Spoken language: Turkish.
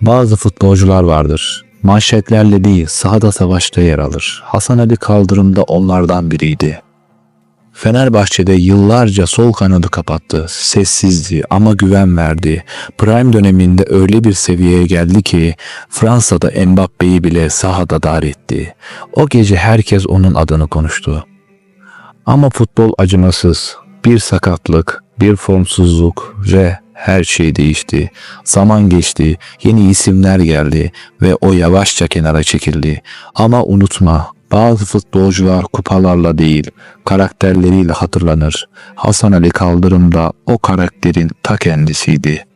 Bazı futbolcular vardır. Manşetlerle değil sahada savaşta yer alır. Hasan Ali Kaldırım da onlardan biriydi. Fenerbahçe'de yıllarca sol kanadı kapattı. Sessizdi ama güven verdi. Prime döneminde öyle bir seviyeye geldi ki Fransa'da Mbappe'yi bile sahada dar etti. O gece herkes onun adını konuştu. Ama futbol acımasız. Bir sakatlık, bir formsuzluk ve her şey değişti. Zaman geçti, yeni isimler geldi ve o yavaşça kenara çekildi. Ama unutma, bazı futbolcular kupalarla değil, karakterleriyle hatırlanır. Hasan Ali Kaldırım da o karakterin ta kendisiydi.